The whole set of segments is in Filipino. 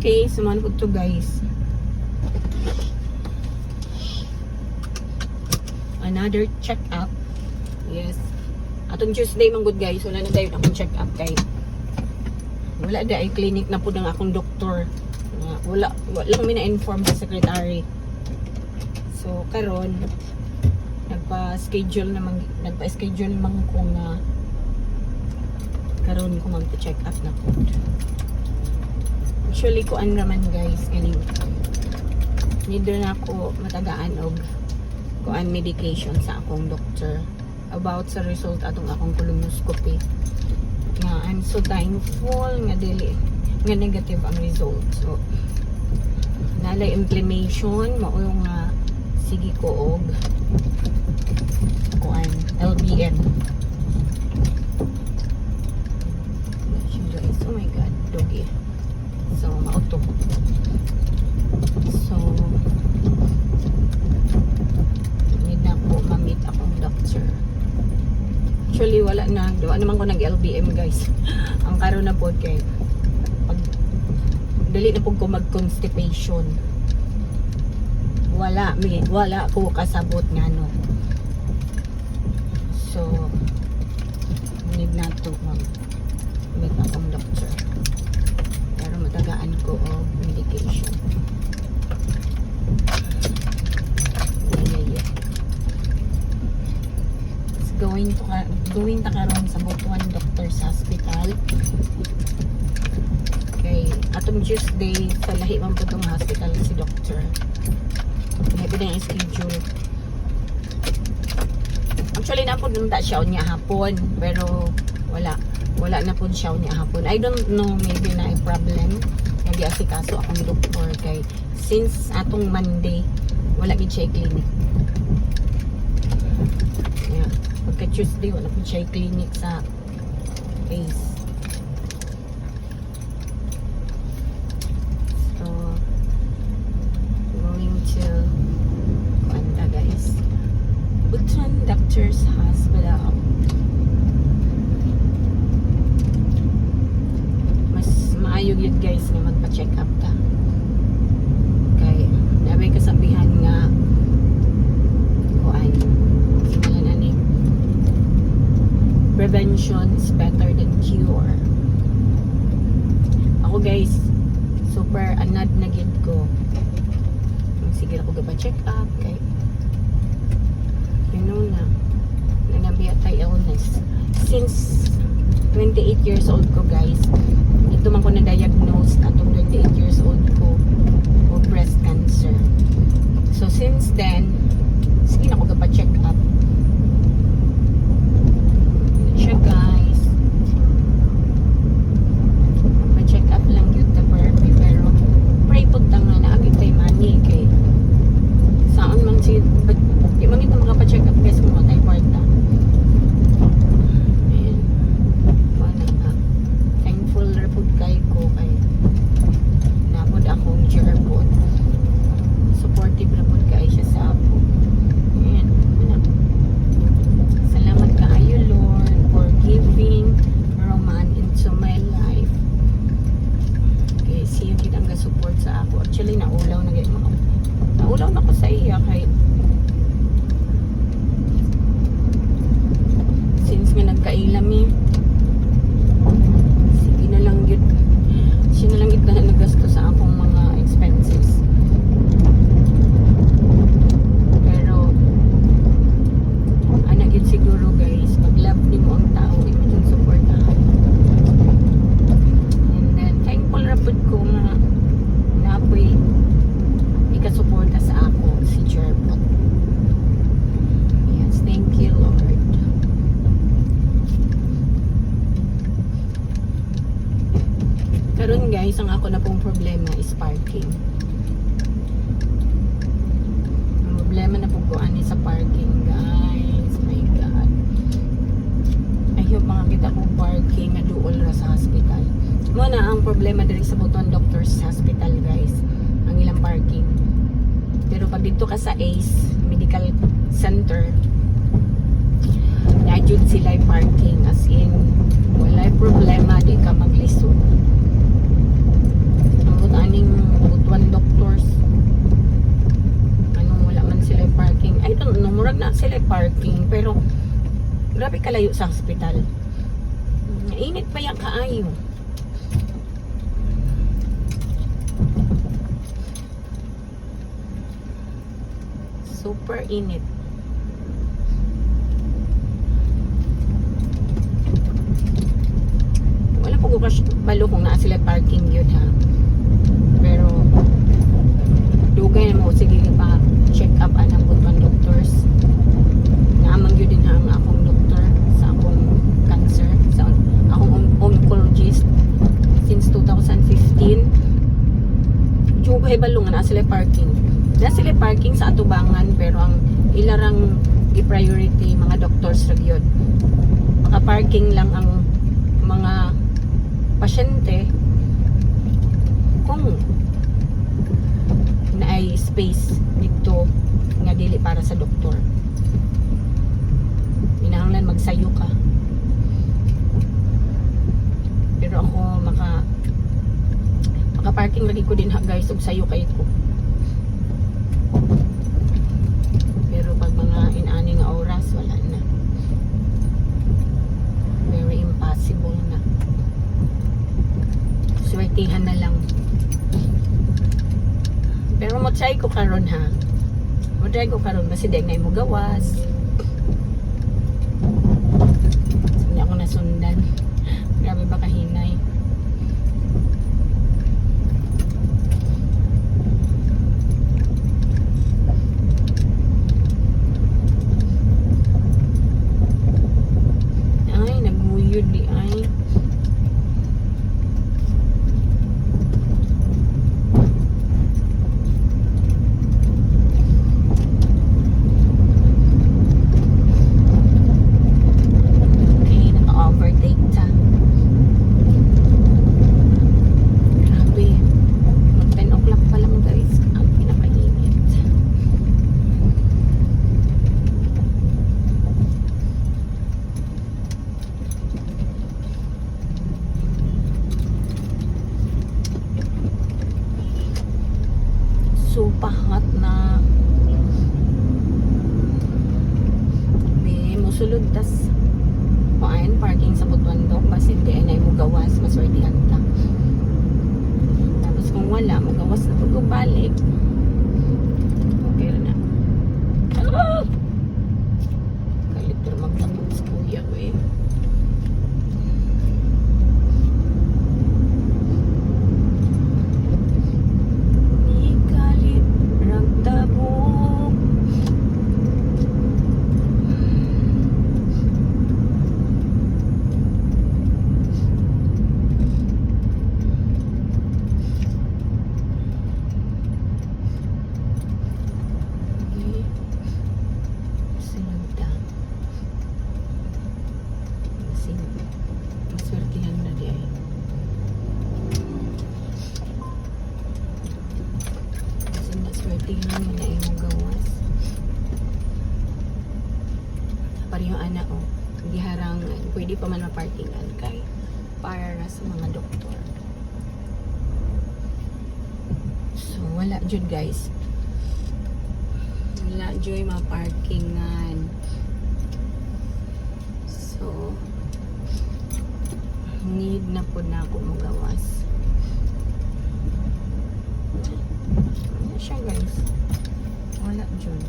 Okay, suman ko to guys. Another check-up. Yes. Atong Tuesday man good guys, wala na tayo akong check-up kay wala da ay clinic na po ng akong doktor. Wala, wala lang mina-inform sa secretary. So, karon nagpa-schedule naman nagpa-schedule man ko nga karon ko magpa-check up na po. Actually, kuan raman guys, ganing need na ako matagaan og kuan medication sa akong doctor about sa result atong akong colonoscopy. Nga I'm so thankful nga dili nga negative ang result. So nalay inflammation mao yung nga sige ko og kuan LBM oh my god doggy so mao to so need na po ma-meet akong doctor Actually, wala na. Diwa naman ko nag-LBM, guys. Ang karon na po kay pag dali na po ko mag-constipation. Wala, mi, wala ko kasabot nga no. So, need na to mag meet akong doctor. Matagaan ko og medication. Going to going ta karon sa Butuan Doctors Hospital. Okay, atong Tuesday sa lahi man po tong hospital si doctor. May pinang schedule. Actually na po ta siya niya hapon, pero wala wala na po siya niya hapon. I don't know maybe na problem nagi asikaso akong doktor kay since atong Monday wala gid siya clinic. Yeah. Pagka Tuesday, wala po siya clinic sa case. So, going to Kuanta guys. Butran Doctors Hospital. Mas maayog yun guys nga magpa-check up ta. Kay, nabay kasabihan nga kuan simulan na ni prevention is better than cure ako guys super anad na gid ko sige ako gaba check up kay know na nanabiya tay illness since 28 years old ko guys ito man ko na-diagnose atong 28 years old ko o breast cancer so since then sige na ako gapa-check up. Yan siya guys. Pa-check up lang yun the Barbie pero pray po tang na naagit kay money kay saan man si but di man ito makapa-check up guys kung matay kwarta. Ayan. Wala na. Thankful ra pud kay ko kay napod akong gerbot. Supportive ra pud kay siya sa ako. Ayan. Wala. Salamat kaayo Lord for giving Roman into my life. Okay, siya gid ang support sa ako. Actually naulaw na gid mo. Naulaw na ko sa iya kay since nga nagkailam eh. Sige na lang yun. Siya na lang yun na nagasto sa akong mga expenses. Pero ana gid siguro guys pag love nimo ang tao imo yung suportahan and then thankful ra pud ko nga naapoy ikasuporta sa ako si Jerbot yes thank you Lord karon guys ang ako na pong problema is parking. Ang problema na po ko ani sa parking guys. My god. I hope makakita ko parking na duol ra sa hospital. Mo na ang problema diri sa Butuan Doctors Hospital guys. Ang ilang parking. Pero pag dito ka sa ACE Medical Center na-adjud sila parking. As in wala problema di ka maglisod stores anong wala man sila parking. I don't know murag na sila parking pero grabe kalayo sa hospital. Init pa yan kaayo. Super init. Wala po ko kasi balo kung naa sila parking yun ha. Pero dugay na mo sige pa check up anang butman doctors. Naamang yun din ha akong doktor sa akong cancer sa akong on- oncologist since 2015. Dugay balo nga naa sila parking. Na sila parking sa atubangan pero ang ilarang i-priority mga doctors ra gyud. Maka-parking lang ang mga pasyente kung na ay space dito nga dili para sa doktor. Kinahanglan magsayo ka. Pero ako maka maka-parking lagi ko din ha guys ug sayo kay ko. Pero pag mga inani nga oras wala na. Very impossible na. Swertihan na lang. Pero mo try ko karon ha. Mo try ko karon kasi di na mo gawas. Hindi ako nasundan. Grabe ba kahinay. Ay, nagmuyod di ay. Okay, naka-overtake ta. Grabe. Mag 10 o'clock pa lang guys. Ang pinakainit. Super hot na. Di, musulod tas kuan parking sa Butwandok basi di ay mo gawas maswertihan ta. Tapos kung wala mo gawas na pag balik. Okay ra na. Ah! Kalit pero magtapos sa kuya ko eh. Di kalit ragtabok Okay. Sunod ta. Kasi maswertihan na di ay. Kasi naswertihan mo na yung gawas. Pari yung anak oh. Hindi harangan. Pwede pa man mapartingan kay para sa mga doktor. So, wala jud guys. Wala joy maparkingan. So, need na po na ako magawas. Ano siya guys? Wala dyan.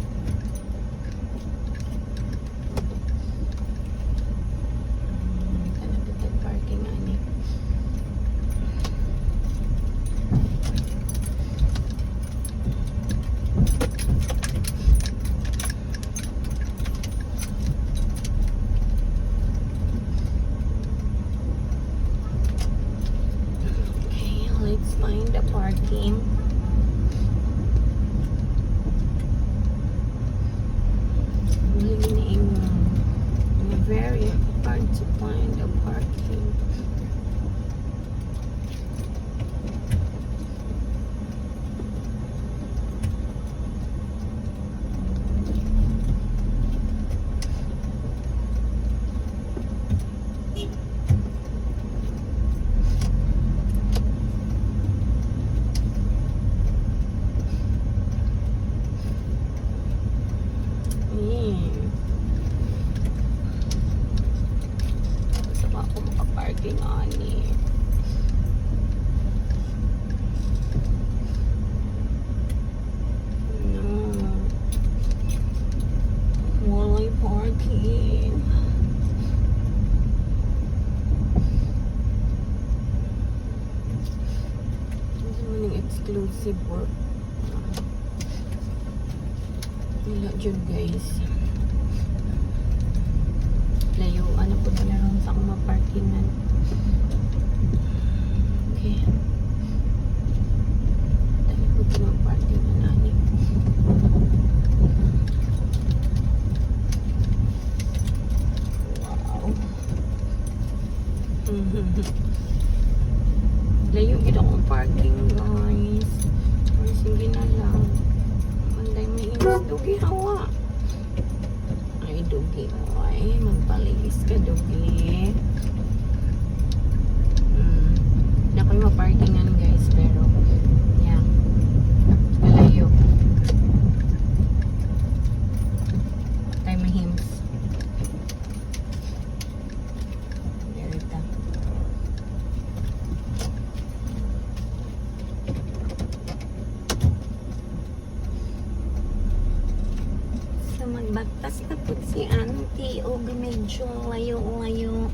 going on here. No. Wally parking. exclusive work nila dyan guys layo ano po pala sa kumaparkinan okay. Tayo po maparkingan ani wow. Layo ito akong parking guys. Ay, sige na lang. Manday may inis dugi hawa ay dugi. Ay magpaligis ka dugi. mm. Na ko'y maparkingan guys. Pero yeah malayo tayo mahims there ita So magbagtas ka po si auntie o medyo layo-layo.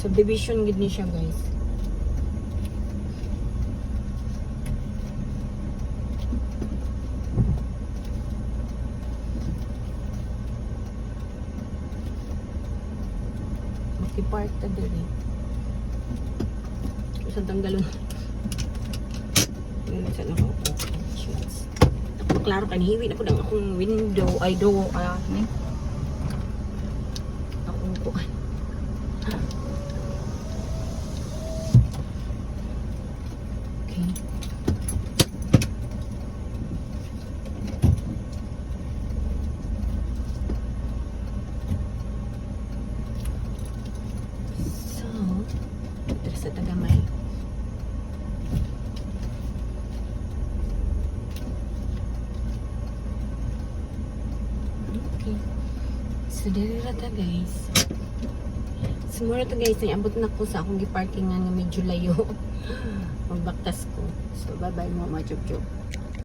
Subdivision gid ni siya guys. Makipark ta diri. Sa tanggalon. Shoots. Ako klaro kan hiwi na ko dang akong window ay door ah ni. Akong kuan. Okay. So, ito sa tagamay. Okay. So, dili ra ta guys. Siguro to guys, abot na ko sa akong giparkingan nga medyo layo. Magbaktas ko. So, bye-bye mo mga chup